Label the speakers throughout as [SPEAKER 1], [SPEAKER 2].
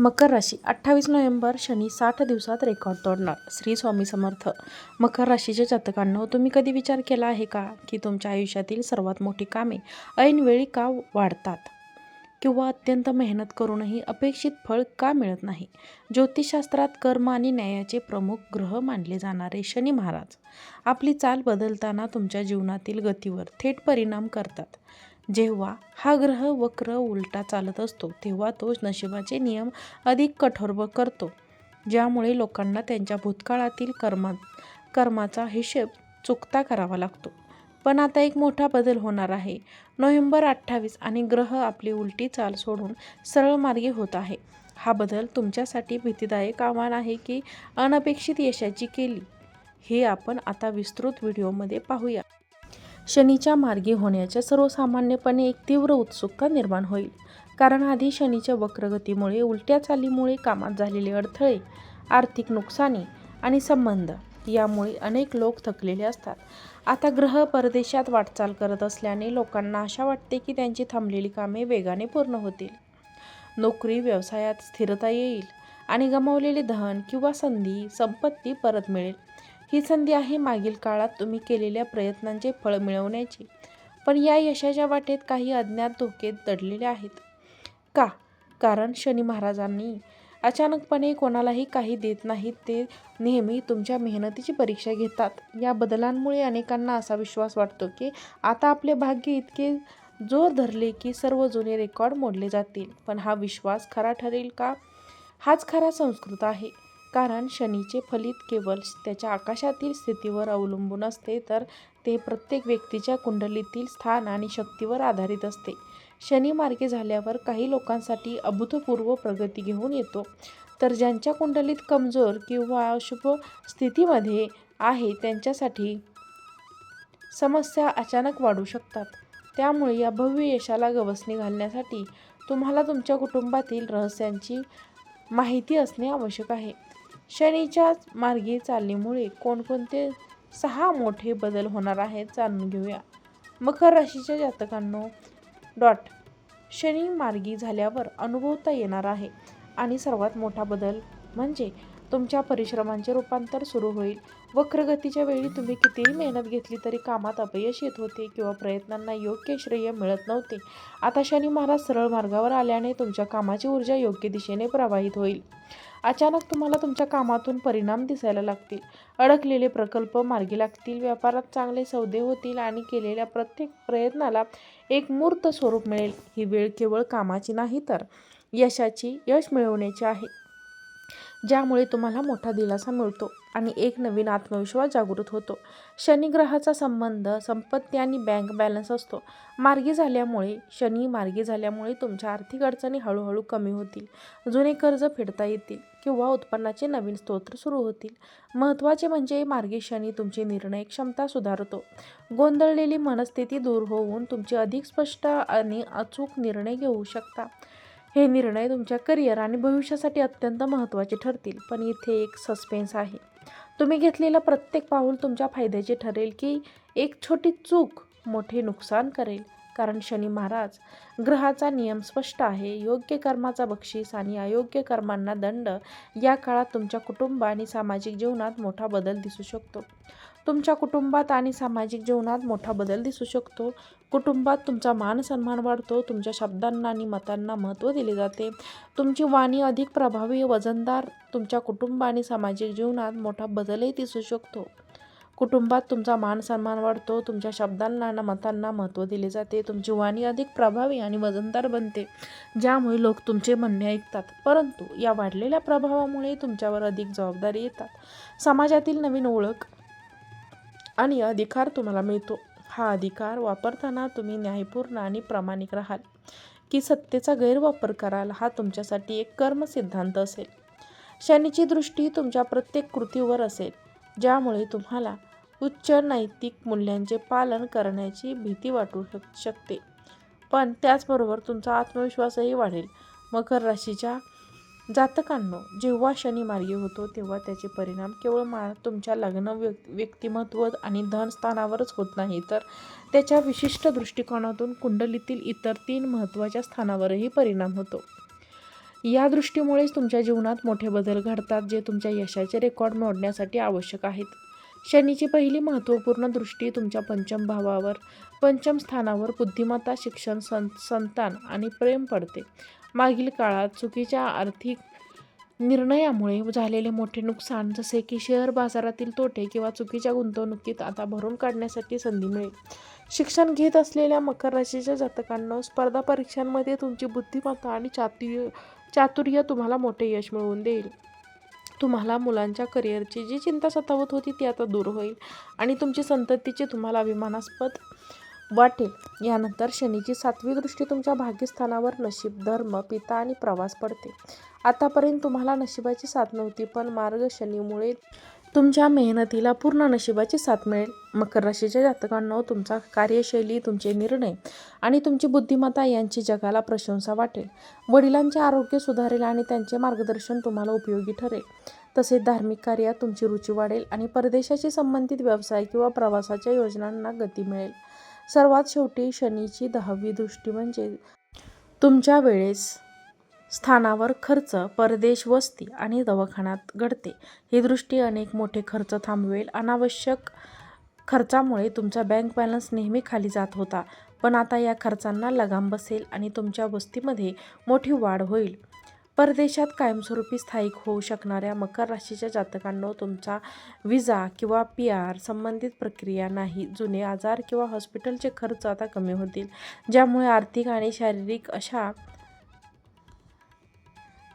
[SPEAKER 1] मकर राशी अठ्ठावीस नोव्हेंबर शनी साठ दिवसात रेकॉर्ड तोडणार. श्री स्वामी समर्थ. मकर राशीच्या जातकांनो तुम्ही कधी विचार केला आहे का की तुमच्या आयुष्यातील सर्वात मोठी कामे ऐनवेळी का वाढतात? किंवा अत्यंत मेहनत करूनही अपेक्षित फळ का मिळत नाही? ज्योतिषशास्त्रात कर्म आणि न्यायाचे प्रमुख ग्रह मानले जाणारे शनी महाराज. आपली चाल बदलताना तुमच्या जीवनातील गतीवर थेट परिणाम करतात. जेव्हा हा ग्रह वक्र उलटा चालत असतो तेव्हा तो नशिबाचे नियम अधिक कठोर व करतो ज्यामुळे लोकांना त्यांच्या भूतकाळातील कर्मा कर्माचा हिशेब चुकता करावा लागतो. पण आता एक मोठा बदल होणार आहे. नोव्हेंबर अठ्ठावीस आणि ग्रह आपली उलटी चाल सोडून सरळ मार्गी होत आहे. हा बदल तुमच्यासाठी भीतीदायक आव्हान आहे की अनपेक्षित यशाची केली? हे आपण आता विस्तृत व्हिडिओमध्ये पाहूया. शनीच्या मार्गी होण्याच्या सर्वसामान्यपणे एक तीव्र उत्सुकता निर्माण होईल. कारण आधी शनीच्या वक्रगतीमुळे उलट्या चालीमुळे कामात झालेले अडथळे आर्थिक नुकसानी आणि संबंध यामुळे अनेक लोक थकलेले असतात. आता ग्रह परदेशात वाटचाल करत असल्याने लोकांना आशा वाटते की त्यांची थांबलेली कामे वेगाने पूर्ण होतील. नोकरी व्यवसायात स्थिरता येईल आणि गमावलेले धन किंवा संधी संपत्ती परत मिळेल. ही संधी आहे मागील काळात तुम्ही केलेल्या प्रयत्नांचे फळ मिळवण्याची. पण या यशाच्या वाटेत काही अज्ञात धोके दडलेले आहेत. का? कारण शनी महाराजांनी अचानकपणे कोणालाही काही देत नाहीत ते नेहमी तुमच्या मेहनतीची परीक्षा घेतात. या बदलांमुळे अनेकांना असा विश्वास वाटतो की आता आपले भाग्य इतके जोर धरले की सर्व जुने रेकॉर्ड मोडले जातील. पण हा विश्वास खरा ठरेल का? हाच खरा संस्कृत आहे. कारण शनीचे फलित केवळ त्याच्या आकाशातील स्थितीवर अवलंबून असते तर ते प्रत्येक व्यक्तीच्या कुंडलीतील स्थान आणि शक्तीवर आधारित असते. शनी मार्गे झाल्यावर काही लोकांसाठी अभूतपूर्व प्रगती घेऊन येतो. तर ज्यांच्या कुंडलीत कमजोर किंवा अशुभ स्थितीमध्ये आहे त्यांच्यासाठी समस्या अचानक वाढू शकतात. त्यामुळे या भव्य यशाला गवसणी घालण्यासाठी तुम्हाला तुमच्या कुटुंबातील रहस्यांची माहिती असणे आवश्यक आहे. शनीच्या मार्गी चालणीमुळे कोणकोणते सहा मोठे बदल होणार आहेत जाणून घेऊया. मकर राशीच्या जातकांनो डॉट. शनी मार्गी झाल्यावर अनुभवता येणार आहे आणि सर्वात मोठा बदल म्हणजे तुमच्या परिश्रमांचे रूपांतर सुरू होईल. वक्रगतीच्या वेळी तुम्ही कितीही मेहनत घेतली तरी कामात अपयश येत होते किंवा प्रयत्नांना योग्य श्रेय मिळत नव्हते. आता शनी महाराज सरळ मार्गावर आल्याने तुमच्या कामाची ऊर्जा योग्य दिशेने प्रवाहित होईल. अचानक तुम्हाला तुमच्या कामातून परिणाम दिसायला लागतील. अडकलेले प्रकल्प मार्गी लागतील व्यापारात चांगले सौदे होतील आणि केलेल्या प्रत्येक प्रयत्नाला एक मूर्त स्वरूप मिळेल. ही वेळ केवळ कामाची नाही तर यशाची यश मिळवण्याची आहे. ज्यामुळे तुम्हाला मोठा दिलासा मिळतो आणि एक नवीन आत्मविश्वास जागृत होतो. शनिग्रहाचा संबंध संपत्ती आणि बँक बॅलन्स असतो. मार्गी झाल्यामुळे शनी मार्गी झाल्यामुळे तुमच्या आर्थिक अडचणी हळूहळू कमी होतील. जुने कर्ज फेडता येतील किंवा उत्पन्नाचे नवीन स्तोत्र सुरू होतील. महत्त्वाचे म्हणजे मार्गी शनी तुमची निर्णय क्षमता सुधारतो. गोंधळलेली मनस्थिती दूर होऊन तुमचे अधिक स्पष्ट आणि अचूक निर्णय घेऊ शकता. हे निर्णय तुमच्या करिअर आणि भविष्यासाठी अत्यंत महत्त्वाचे ठरतील. पण इथे एक सस्पेन्स आहे. तुम्ही घेतलेलं प्रत्येक पाऊल तुमच्या फायद्याचे ठरेल की एक छोटी चूक मोठे नुकसान करेल. कारण शनी महाराज ग्रहाचा नियम स्पष्ट आहे. योग्य कर्माचा बक्षीस आणि अयोग्य कर्मांना दंड या काळात तुमच्या कुटुंब आणि सामाजिक जीवनात मोठा बदल दिसू शकतो. तुमच्या कुटुंबात आणि सामाजिक जीवनात मोठा बदल दिसू शकतो. कुटुंबात तुमचा मान सन्मान वाढतो. तुमच्या शब्दांना आणि मतांना महत्त्व दिले जाते. तुमची वाणी अधिक प्रभावी वजनदार तुमच्या कुटुंब आणि सामाजिक जीवनात मोठा बदलही दिसू शकतो. कुटुंबात तुमचा मान सन्मान वाढतो. तुमच्या शब्दांना आणि मतांना महत्त्व दिले जाते. तुमची वाणी अधिक प्रभावी आणि वजनदार बनते ज्यामुळे लोक तुमचे म्हणणे ऐकतात. परंतु या वाढलेल्या प्रभावामुळे तुमच्यावर अधिक जबाबदारी येतात. समाजातील नवीन ओळख आणि अधिकार तुम्हाला मिळतो. हा अधिकार वापरताना तुम्ही न्यायपूर्ण आणि प्रामाणिक राहाल. की सत्तेचा गैरवापर कराल हा तुमच्यासाठी एक कर्म सिद्धांत असेल. शनीची दृष्टी तुमच्या प्रत्येक कृतीवर असेल ज्यामुळे तुम्हाला उच्च नैतिक मूल्यांचे पालन करण्याची भीती वाटू शक शकते. पण त्याचबरोबर तुमचा आत्मविश्वासही वाढेल. मकर राशीच्या जातकांनो जेव्हा शनी मार्गी होतो तेव्हा त्याचे परिणाम केवळ मा तुमच्या लग्न व्यक् व्यक्तिमत्व आणि धनस्थानावरच होत नाही. तर त्याच्या विशिष्ट दृष्टिकोनातून कुंडलीतील इतर तीन महत्त्वाच्या स्थानावरही परिणाम होतो. या दृष्टीमुळेच तुमच्या जीवनात मोठे बदल घडतात जे तुमच्या यशाचे रेकॉर्ड मोडण्यासाठी आवश्यक आहेत. शनीची पहिली महत्त्वपूर्ण दृष्टी तुमच्या पंचम भावावर पंचम स्थानावर बुद्धिमत्ता शिक्षण सं संतान आणि प्रेम पडते. मागील काळात चुकीच्या आर्थिक निर्णयामुळे झालेले मोठे नुकसान जसे की शेअर बाजारातील तोटे किंवा चुकीच्या गुंतवणुकीत आता भरून काढण्यासाठी संधी मिळेल. शिक्षण घेत असलेल्या मकर राशीच्या जातकांना स्पर्धा परीक्षांमध्ये तुमची बुद्धिमत्ता आणि चातुर्य चातुर्य तुम्हाला मोठे यश मिळवून देईल. तुम्हाला मुलांच्या करिअरची जी चिंता सतावत होती ती आता दूर होईल आणि तुमची संततीची तुम्हाला अभिमानास्पद वाटेल. यानंतर शनीची सातवी दृष्टी तुमच्या भाग्यस्थानावर नशीब धर्म पिता आणि प्रवास पडते. आतापर्यंत तुम्हाला नशिबाची साथ नव्हती पण मार्ग शनीमुळे तुमच्या मेहनतीला पूर्ण नशिबाची साथ मिळेल. मकर राशीच्या जातकांना तुमचा कार्यशैली तुमचे निर्णय आणि तुमची बुद्धिमत्ता यांची जगाला प्रशंसा वाटेल. वडिलांचे आरोग्य सुधारेल आणि त्यांचे मार्गदर्शन तुम्हाला उपयोगी ठरेल. तसेच धार्मिक कार्यात तुमची रुची वाढेल आणि परदेशाशी संबंधित व्यवसाय किंवा प्रवासाच्या योजनांना गती मिळेल. सर्वात शेवटी शनीची दहावी दृष्टी म्हणजे तुमच्या वेळेस स्थानावर खर्च परदेश वस्ती आणि दवाखान्यात घडते. ही दृष्टी अनेक मोठे खर्च थांबवेल. अनावश्यक खर्चामुळे तुमचा बँक बॅलन्स नेहमी खाली जात होता. पण आता या खर्चांना लगाम बसेल आणि तुमच्या वस्तीमध्ये मोठी वाढ होईल. परदेशात कायमस्वरूपी स्थायिक होऊ शकणाऱ्या मकर राशीच्या जातकांना तुमचा विजा किंवा पी आर संबंधित प्रक्रिया नाही. जुने आजार किंवा हॉस्पिटलचे खर्च आता कमी होतील ज्यामुळे आर्थिक आणि शारीरिक अशा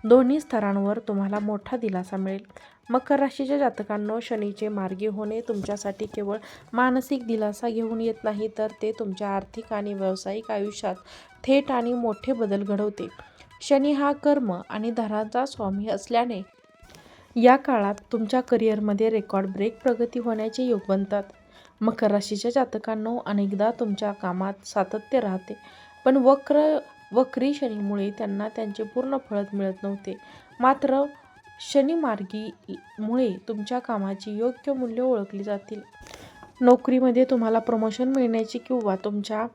[SPEAKER 1] दोन्ही स्तरांवर तुम्हाला मोठा दिलासा मिळेल. मकर राशीच्या जातकांना शनीचे मार्गी होणे तुमच्यासाठी केवळ मानसिक दिलासा घेऊन येत नाही तर ते तुमच्या आर्थिक आणि व्यावसायिक आयुष्यात थेट आणि मोठे बदल घडवते. शनी हा कर्म आणि धनाचा स्वामी असल्याने या काळात तुमच्या करिअरमध्ये रेकॉर्ड ब्रेक प्रगती होण्याचे योग बनतात. मकर राशीच्या जातकांना अनेकदा तुमच्या कामात सातत्य राहते पण वक्र वक्री शनीमुळे त्यांना त्यांचे पूर्ण फळत मिळत नव्हते. मात्र शनिमार्गीमुळे तुमच्या कामाची योग्य मूल्य ओळखली जातील. नोकरीमध्ये तुम्हाला प्रमोशन मिळण्याची किंवा तुमच्या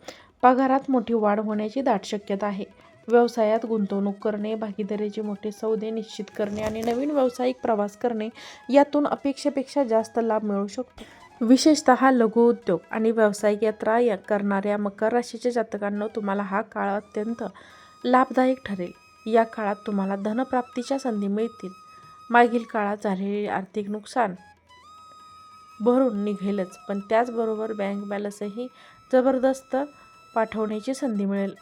[SPEAKER 1] पगारात मोठी वाढ होण्याची दाट शक्यता आहे. व्यवसायात गुंतवणूक करणे भागीदारीचे मोठे सौदे निश्चित करणे आणि नवीन व्यावसायिक प्रवास करणे यातून अपेक्षेपेक्षा जास्त लाभ मिळू शकतो. विशेषतः लघु उद्योग आणि व्यावसायिक यात्रा या करणाऱ्या मकर राशीच्या जातकांना तुम्हाला हा काळ अत्यंत लाभदायक ठरेल. या काळात तुम्हाला धनप्राप्तीच्या संधी मिळतील. मागील काळात झालेले आर्थिक नुकसान भरून निघेलच पण त्याचबरोबर बँक बॅलन्सही जबरदस्त पाठवण्याची संधी मिळेल.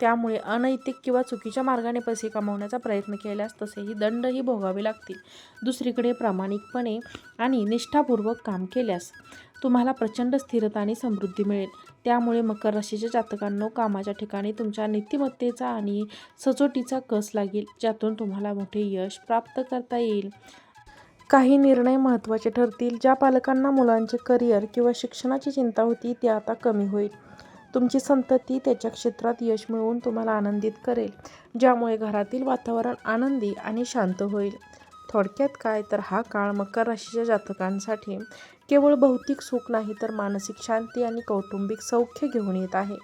[SPEAKER 1] त्यामुळे अनैतिक किंवा चुकीच्या मार्गाने पैसे कमावण्याचा प्रयत्न केल्यास तसेही दंडही भोगावे लागतील. दुसरीकडे प्रामाणिकपणे आणि निष्ठापूर्वक काम केल्यास तुम्हाला प्रचंड स्थिरता आणि समृद्धी मिळेल. त्यामुळे मकर राशीच्या जातकांनो कामाच्या ठिकाणी तुमच्या नीतिमत्तेचा आणि सचोटीचा कस लागेल ज्यातून तुम्हाला मोठे यश प्राप्त करता येईल. काही निर्णय महत्त्वाचे ठरतील. ज्या पालकांना मुलांचे करिअर किंवा शिक्षणाची चिंता होती ती आता कमी होईल. तुमची संतती त्याच्या क्षेत्रात यश मिळवून तुम्हाला आनंदित करेल ज्यामुळे घरातील वातावरण आनंदी आणि शांत होईल. थोडक्यात काय? तर हा काळ मकर राशीच्या जातकांसाठी केवळ भौतिक सुख नाही तर मानसिक शांती आणि कौटुंबिक सौख्य घेऊन येत आहे.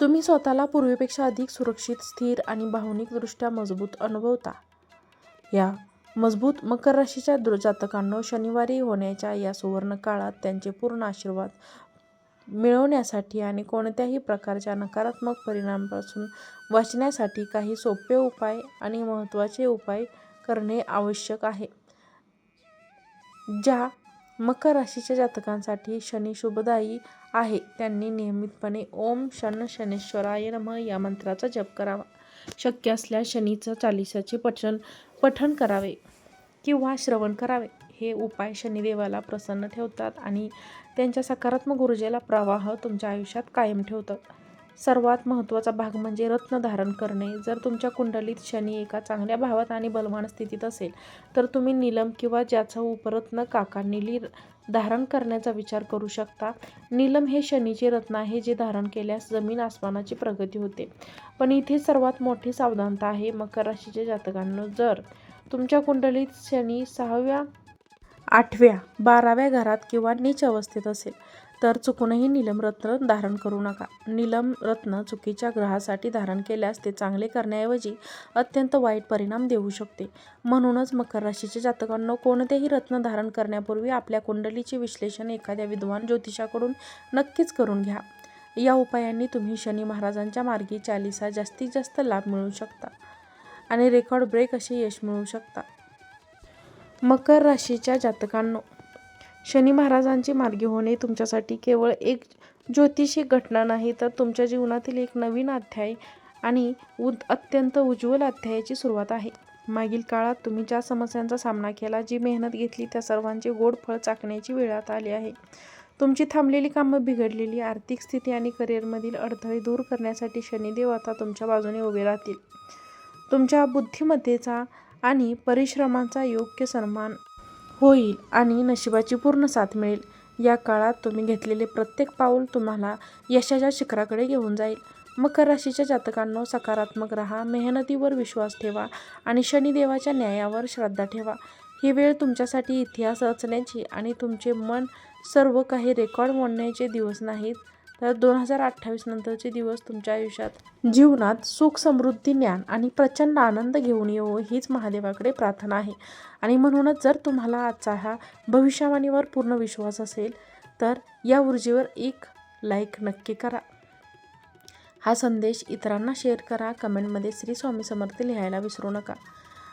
[SPEAKER 1] तुम्ही स्वतःला पूर्वीपेक्षा अधिक सुरक्षित स्थिर आणि भावनिकदृष्ट्या मजबूत अनुभवता. या मजबूत मकर राशीच्या जातकांना शनिवारी होण्याच्या या सुवर्ण काळात त्यांचे पूर्ण आशीर्वाद मिळवण्यासाठी आणि कोणत्याही प्रकारच्या नकारात्मक परिणामापासून वाचण्यासाठी काही सोपे उपाय आणि महत्त्वाचे उपाय करणे आवश्यक आहे. ज्या मकर राशीच्या जातकांसाठी शनी शुभदायी आहे त्यांनी नियमितपणे ओम शन शनेश्वराय नम या मंत्राचा जप करावा. शक्य असल्यास शनीचं चालिसाचे पठण पठण करावे किंवा श्रवण करावे. हे उपाय शनिदेवाला प्रसन्न ठेवतात आणि त्यांच्या सकारात्मक ऊर्जेला प्रवाह तुमच्या आयुष्यात कायम ठेवतात. सर्वात महत्त्वाचा भाग म्हणजे रत्न धारण करणे. जर तुमच्या कुंडलीत शनी एका चांगल्या भावात आणि बलवान स्थितीत असेल तर तुम्ही नीलम किंवा ज्याचं उपरत्न काका निली धारण करण्याचा विचार करू शकता. नीलम हे शनीचे रत्न आहे जे धारण केल्यास जमीन आसमानाची प्रगती होते. पण इथे सर्वात मोठी सावधानता आहे मकर राशीच्या जातकांना. जर तुमच्या कुंडलीत शनी सहाव्या आठव्या बाराव्या घरात किंवा नीच अवस्थेत असेल तर चुकूनही नीलमरत्न धारण करू नका. नीलम रत्न चुकीच्या ग्रहासाठी धारण केल्यास ते चांगले करण्याऐवजी अत्यंत वाईट परिणाम देऊ शकते. म्हणूनच मकर राशीच्या जातकांना कोणतेही रत्न धारण करण्यापूर्वी आपल्या कुंडलीचे विश्लेषण एखाद्या विद्वान ज्योतिषाकडून नक्कीच करून घ्या. या उपायांनी तुम्ही शनी महाराजांच्या मार्गी चालिसा जास्तीत जास्त लाभ मिळू शकता आणि रेकॉर्ड ब्रेक असे यश मिळू शकता. मकर राशीच्या जातकांनो शनी महाराजांची मार्गी होणे तुमच्यासाठी केवळ एक ज्योतिषी घटना नाही तर तुमच्या जीवनातील एक नवीन अध्याय आणि उद अत्यंत उज्ज्वल अध्यायाची सुरुवात आहे. मागील काळात तुम्ही ज्या समस्यांचा सामना केला जी मेहनत घेतली त्या सर्वांचे गोड फळ चाकण्याची वेळात आली आहे. तुमची थांबलेली कामं बिघडलेली आर्थिक स्थिती आणि करिअरमधील अडथळे दूर करण्यासाठी शनिदेव आता तुमच्या बाजूने उभे राहतील. तुमच्या बुद्धिमत्तेचा आणि परिश्रमाचा योग्य सन्मान होईल आणि नशिबाची पूर्ण साथ मिळेल. या काळात तुम्ही घेतलेले प्रत्येक पाऊल तुम्हाला यशाच्या शिखराकडे घेऊन जाईल. मकर राशीच्या जातकांनो सकारात्मक राहा मेहनतीवर विश्वास ठेवा आणि शनिदेवाच्या न्यायावर श्रद्धा ठेवा. ही वेळ तुमच्यासाठी इतिहास रचण्याची आणि तुमचे मन सर्व काही रेकॉर्ड मोडण्याचे दिवस नाहीत. तर दोन हजार अठ्ठावीस नंतरचे दिवस तुमच्या आयुष्यात. जीवनात सुख समृद्धी ज्ञान आणि प्रचंड आनंद घेऊन येऊ हीच महादेवाकडे प्रार्थना आहे. आणि म्हणूनच जर तुम्हाला आजचा हा भविष्यवाणीवर पूर्ण विश्वास असेल तर या ऊर्जेवर एक लाईक नक्की करा. हा संदेश इतरांना शेअर करा. कमेंटमध्ये श्री स्वामी समर्थ लिहायला विसरू नका.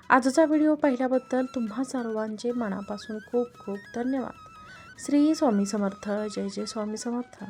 [SPEAKER 1] आजचा व्हिडिओ पाहिल्याबद्दल तुम्हा सर्वांचे मनापासून खूप खूप धन्यवाद. श्री स्वामी समर्थ. जय जय स्वामी समर्थ.